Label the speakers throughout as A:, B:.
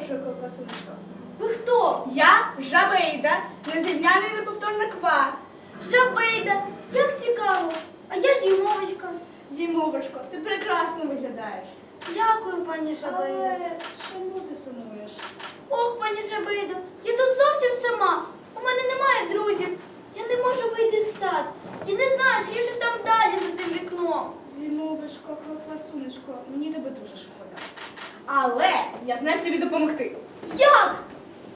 A: Перепрошую, ковпасунечко.
B: Ви хто?
A: Я Жабейда, незрівняна і неповторна ква.
B: Жабейда. Як цікаво. А я Дімовочка.
A: Дімовочко, ти прекрасно виглядаєш.
B: Дякую, пані Жабейда.
A: Але чому ти сумуєш?
B: Ох, пані Жабейда, я тут зовсім сама. У мене немає друзів. Я не можу вийти в сад. Я не знаю, чи є щось там далі за цим вікном.
A: Дімовочко, ковпасунечко, мені тебе дуже шкода. Але я знаю, тобі допомогти.
B: Як?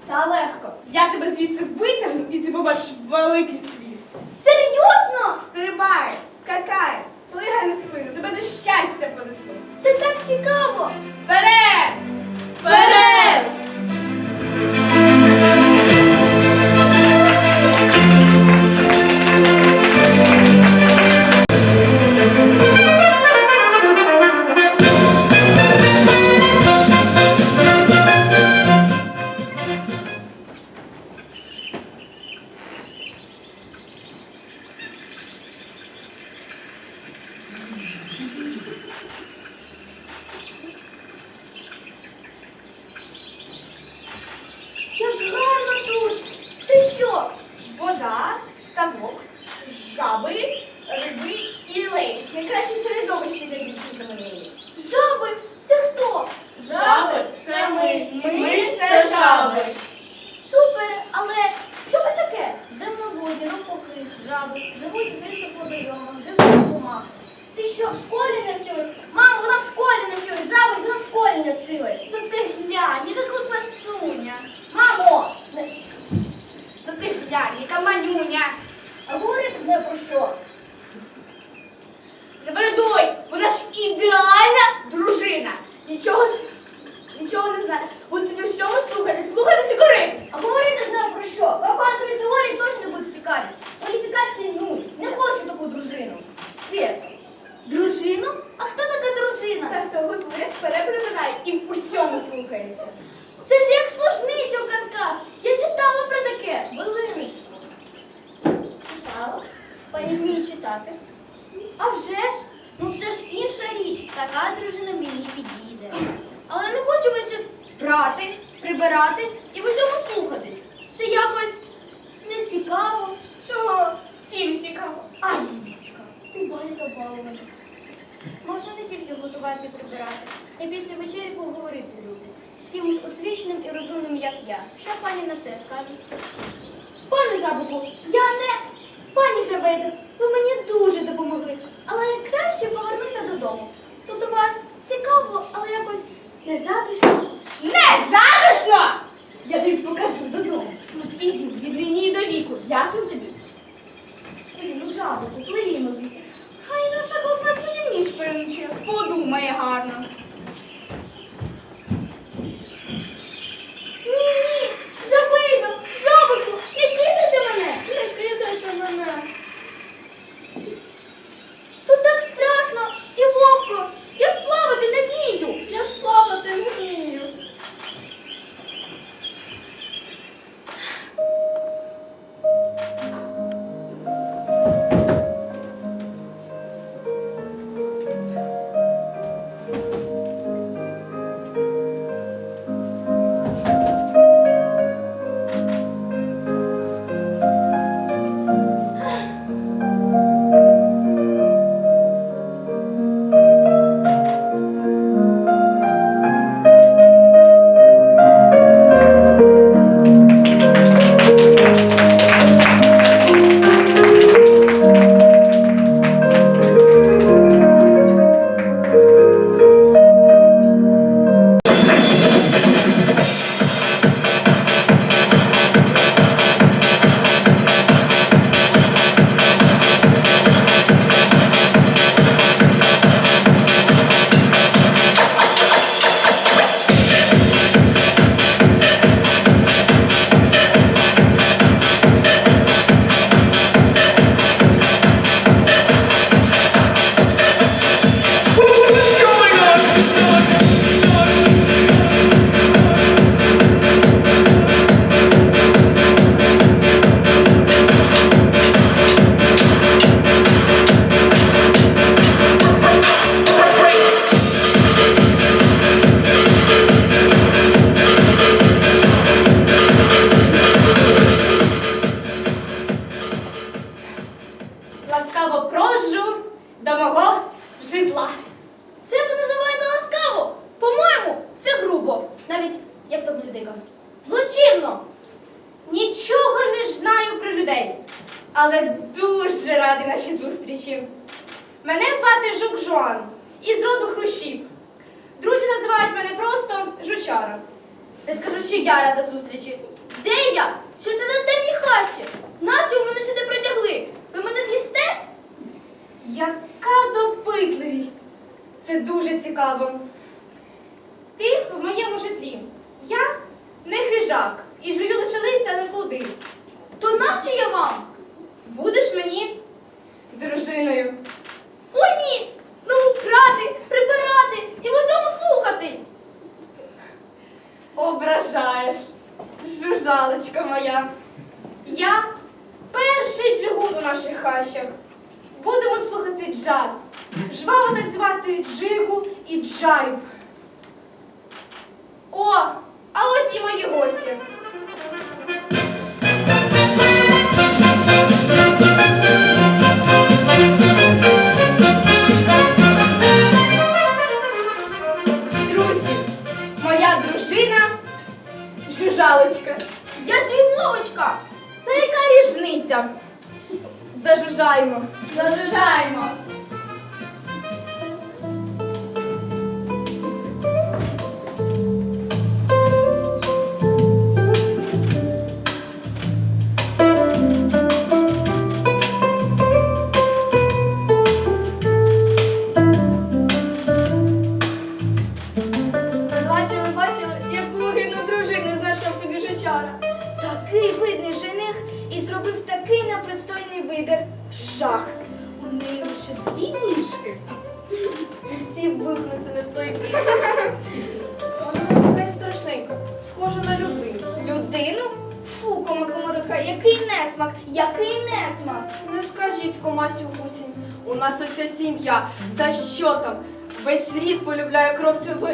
A: Та легко. Я тебе звідси витягну і ти побачиш великий світ.
B: Серйозно? Час прибирати і в усьому слухатись. Це якось не цікаво.
A: Що всім цікаво, а їй не цікаво.
B: Ти банька балована. Можна не тільки готувати і прибирати. Я після вечері поговорити люблю. З кимось освіченим і розумним, як я. Що пані на це скаже? Пане Жабику, я не. Пані Жабейдо, ви мені дуже допомогли. Але я краще повернуся додому. У вас цікаво, але якось незатишно.
A: Не затишно! Я тобі покажу додому. Тут твій від нині до віку. Ясно тобі? Сину, жабику, пливімо звідси. Хай наша ковбасуня ніж переночує. Подумає гарно.
C: Це
A: дуже цікаво. Ти в моєму житлі. Я не хижак і жую лише листя, а не плоди.
C: То нащо я вам?
A: Будеш мені дружиною.
C: О, ні! Знову прати, прибирати і в усьому слухатись.
A: Ображаєш, жужалочка моя. Я перший джигун у наших хащах. Будемо слухати джаз, жваво танцювати джигу і джайв.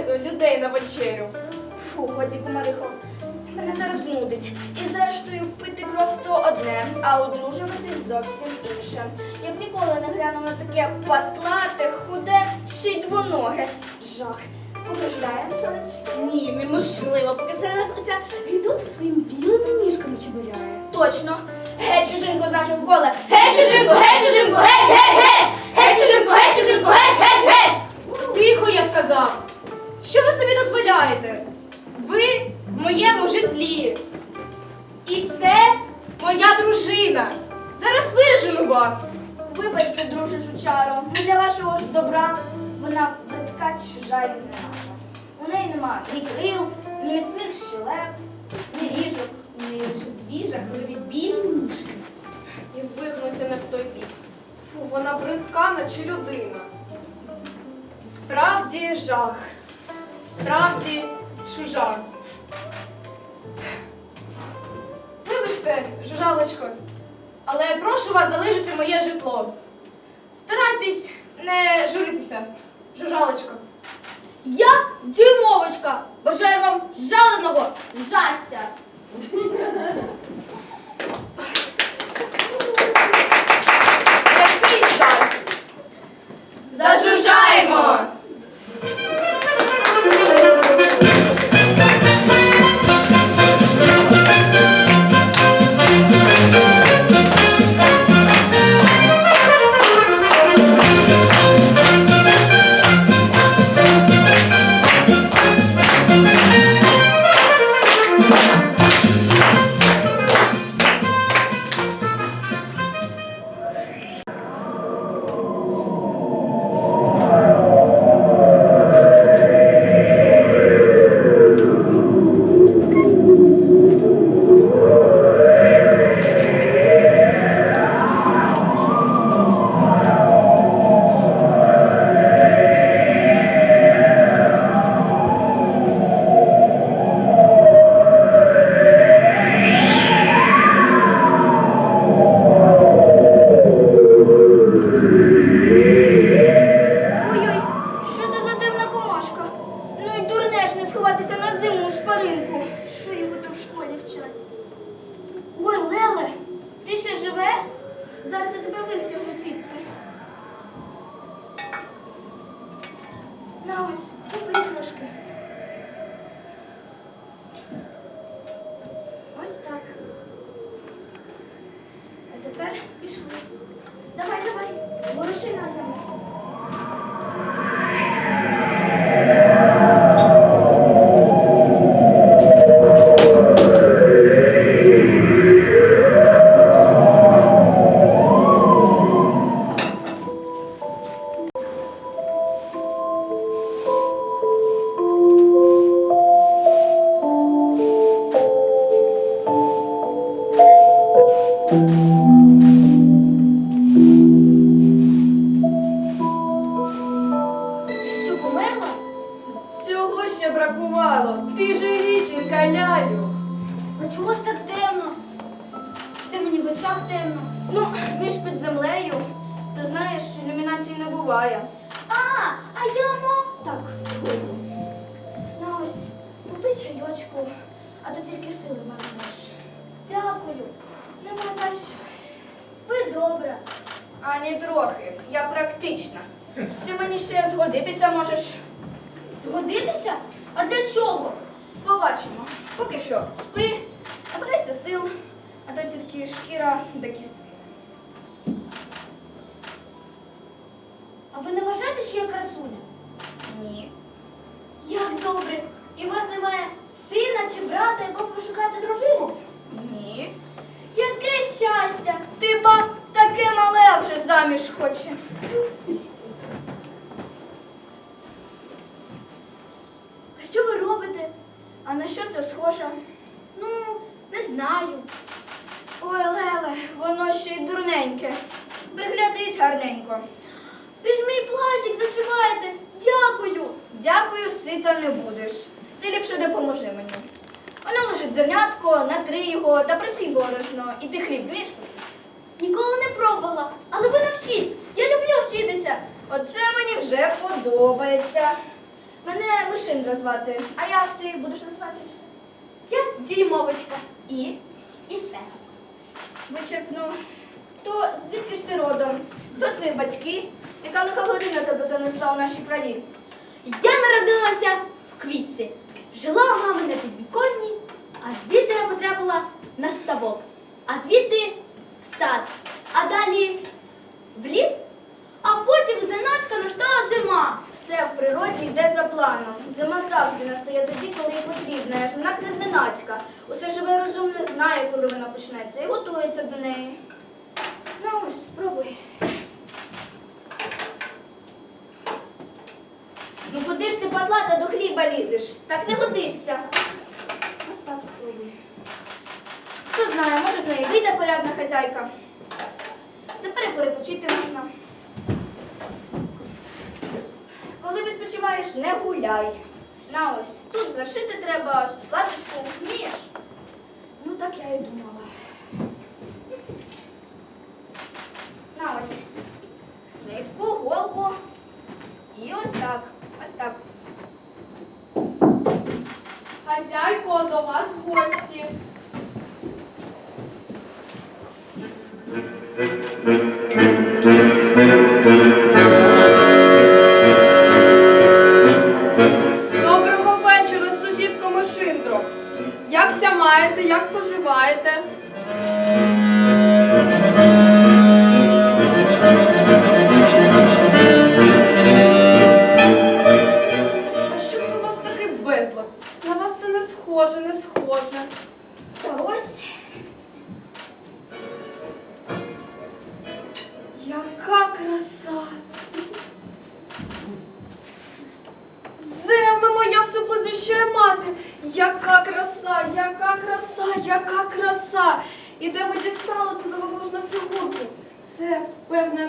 D: Людей на вечерю.
C: Фу, годі комарихо. Мене зараз нудить. І зрештою пити кров то одне, а одружуватись зовсім інше. Я б ніколи не глянула на таке патлате, худе, ще й двоноге. Жах. Побажаємо, сонечко?
A: Ні, неможливо, поки серед нас оця гідота своїми білими ніжками чебуряє.
C: Точно. Геть, чужинку з нашого кола. Геть, чужинку, геть, чужинку, геть, геть, геть. Геть, чужинку, геть, чужинку, геть, геть, геть.
A: Тихо, я сказав. Що ви собі дозволяєте? Ви в моєму житлі. І це моя дружина. Зараз вижену вас.
C: Вибачте, друже жучаро, не для вашого ж добра вона бридка чужа і не наша. У неї нема ні крил, ні міцних щелеп, ні ріжок.
A: У неї лише дві жахливі білі ніжки.
D: І вигнуться не в той бік. Фу, вона бридка, наче людина.
A: Справді жах. Справді чужа. Вибачте, жужалочко, але прошу вас залишити моє житло. Старайтесь не журитися, жужалочко.
C: Я дюймовочка. Бажаю вам жаленого щастя.
A: Який жаль!
C: Зажужжаємо!
B: сховатися на зиму у шпаринку. Що його там в
C: школі вчать? Ой, Леле, ти ще
B: живе? Зараз я тебе витягну звідси. Чайочку, а то тільки сили маєш. Дякую. Нема за що. Ви добра.
C: Ані трохи. Я практична. Ти мені ще згодитися можеш.
B: Згодитися? А для чого?
C: Побачимо. Поки що спи, набирайся сил, а то тільки шкіра до кістки.
B: А ви не вважаєте, що я красуня?
C: Ні.
B: Як добре! І у вас немає сина чи брата, якого ви шукаєте дружину?
C: Ні.
B: Яке щастя!
C: Ти ба таке мале а вже заміж хоче.
B: А що ви робите?
C: А на що це схоже?
B: Ну, не знаю.
C: Ой, Леле, воно ще й дурненьке. Приглядись гарненько.
B: Ви ж мій плащик зашиваєте. Дякую.
C: Дякую, сита не будеш. Ти ліпше допоможи мені. Воно лежить зернятко, натри його та присій борошно. І ти хліб вмієш? пекти?
B: Ніколи не пробувала, але ви навчіть. Я люблю вчитися.
C: Оце мені вже подобається. Мене Мишиндра звати. А як ти будеш називатися?
B: Я дімовочка.
C: І?
B: І все.
C: Вичерпну. То звідки ж ти родом? Хто твої батьки? Яка лиха година тебе занесла у наші краї?
B: Я народилася в квітці. Жила у мами на підвіконні, а звідти я потрапила на ставок, а звідти в сад, а далі в ліс, а потім зненацька настала зима.
C: Все в природі йде за планом. Зима завжди настає тоді, коли їй потрібна, аж однак не. Усе живе розумне знає, коли вона почнеться, і готується до неї. Ну ось, спробуй. Ну куди ж ти патлата до хліба лізеш? Так не годиться. Ось так спробуй. Хто знає, може з неї вийде порядна хазяйка. Тепер і перепочити можна. Коли відпочиваєш, не гуляй. На ось, тут зашити треба, ось тут латочку вмієш. Ну так я і думала. На ось. Нитку, голку. І ось так. Ось так.
D: Хазяйко, до вас гості. Доброго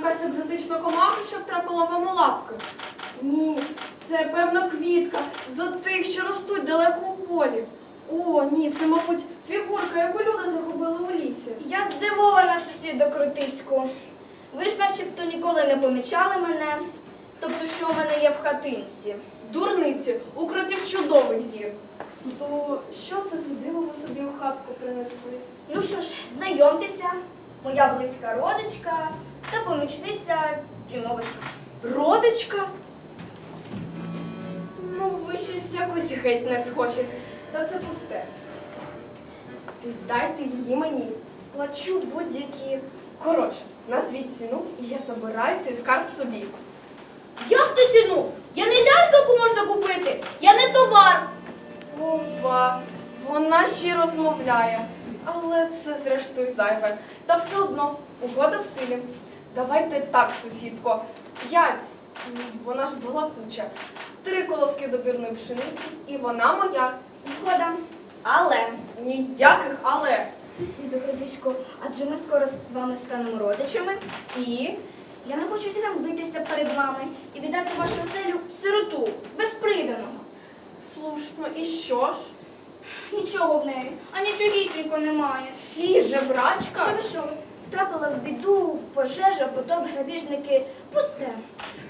D: якась екзотична комаха, що втрапила вам у лапки? Ні, це, певно, квітка з отих, що ростуть далеко у полі. О, ні, це, мабуть, фігурка, яку люди загубили у лісі.
C: Я здивована, сусідо Крутиську. Ви ж начебто ніколи не помічали мене, тобто, що у мене є в хатинці.
D: Дурниці, у кротів чудовий зір. То що це за диво ви собі у хатку принесли?
C: Ну що ж, знайомтеся, моя близька родичка та помічниця Джимовочка.
D: Родичка? бабусі геть не схожі. Та це пусте. Віддайте її мені. Плачу будь-які. Коротше, назвіть ціну, і я забираю цей скарб собі.
C: Як ти ціну? Я не лялька, яку можна купити. Я не товар.
D: Ова, вона ще розмовляє. Але це зрештою зайве. Та все одно, угода в силі. Давайте так, сусідко. П'ять. Вона ж балакуча. Три колоски добірної пшениці, і вона моя.
C: Згода. Але,
D: Ніяких але.
C: сусіду Гродисько, адже ми скоро з вами станемо родичами.
D: І
C: Я не хочу сідам битися перед вами і віддати вашу оселю сироту, безприданого.
D: слушно, і що ж?
C: Нічого в неї, а нічогісінько немає.
D: Фі, жебрачка.
C: Що ви що? ви? Втрапила в біду, пожежа, потоп, грабіжники, пусте.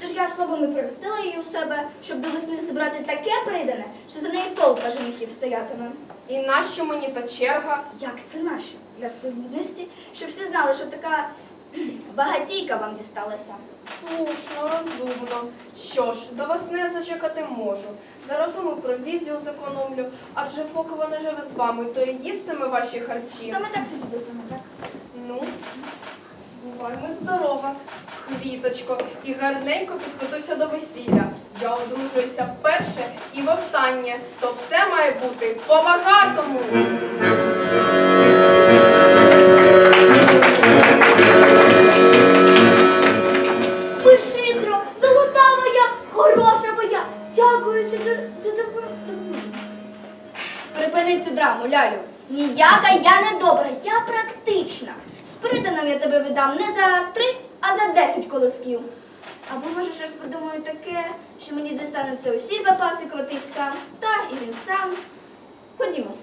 C: Тож я словом і пригостила її у себе, щоб до весни зібрати таке придане, що за неї толпа женихів стоятиме.
D: І нащо мені та черга?
C: Як це наше для солідності, щоб всі знали, що така багатійка вам дісталася.
D: Слушно, розумно. Що ж, до вас не зачекати можу. Зараз саму провізію зекономлю, адже поки вона живе з вами, то і їстиме ваші харчі.
C: Саме так сусіди, саме так.
D: Ну, буваймо здорова, квіточко, і гарненько підготуйся до весілля. Я одружуюся вперше і востаннє, то все має бути по-багатому.
C: Ви стануться усі запаси кротиська, та і він сам. Ходімо.